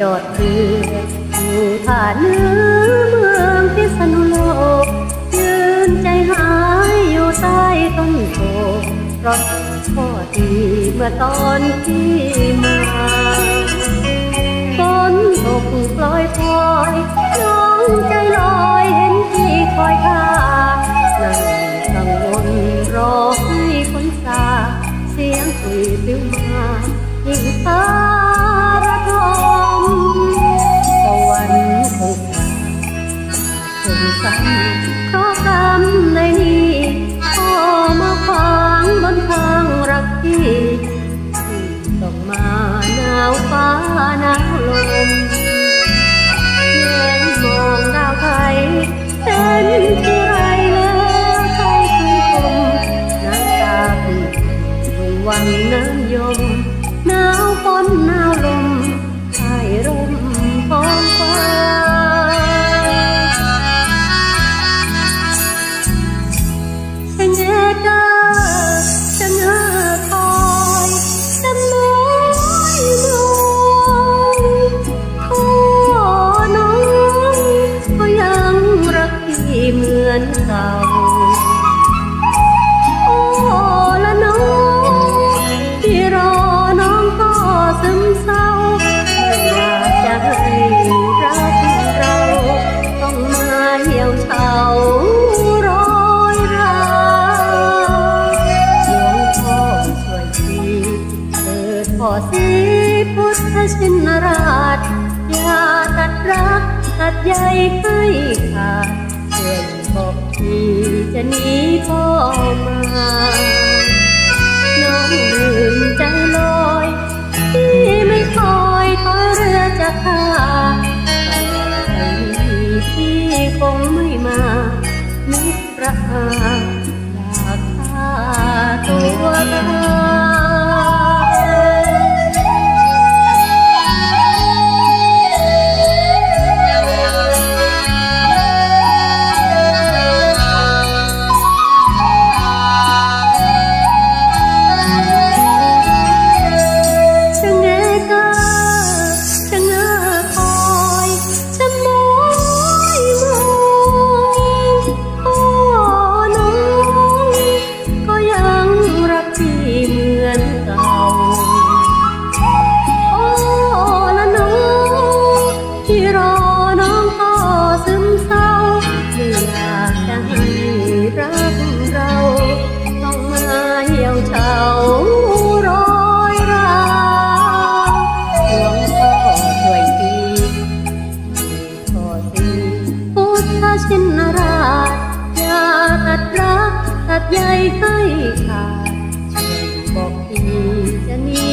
จอดเรืออยู่ท่าเนื้อเมืองพิษณุโลก ยืนใจหายอยู่ใต้ต้นโพเพราะพ่อดีเมื่อตอนที่มาฝนตกปล่อยพลอยน้องใจลอยเห็นพี่คอยค่านั่งกังวลรอให้ฝนสาเสียงคุยปลิวมายิ่งตา คงซ้ำเพราะกรรมในนี้พ่อมาขวางบนทางรักพี่ต้องมาหนาวฟ้าหนาวลมแงนมองดาวไทยเป็นที่ไรเลือใจคุณคมน้ำตาพี่รุ่งวังน้ำยมหนาวฝนหนาวลมให้ร่ม ดพ่อสีพุทธชินราช อย่าตัดรักตัดใยให้ขาดช่วยบอกทีจะหนีพ่อมาน้องลืมใจลอยที่ไม่คอยถอยเรือจะขาแต่ไม่มีพี่คงไม่มามิตรอา ชินราชอย่าตัดรักตัดใยให้ขาดชวยบอกทีจะหนี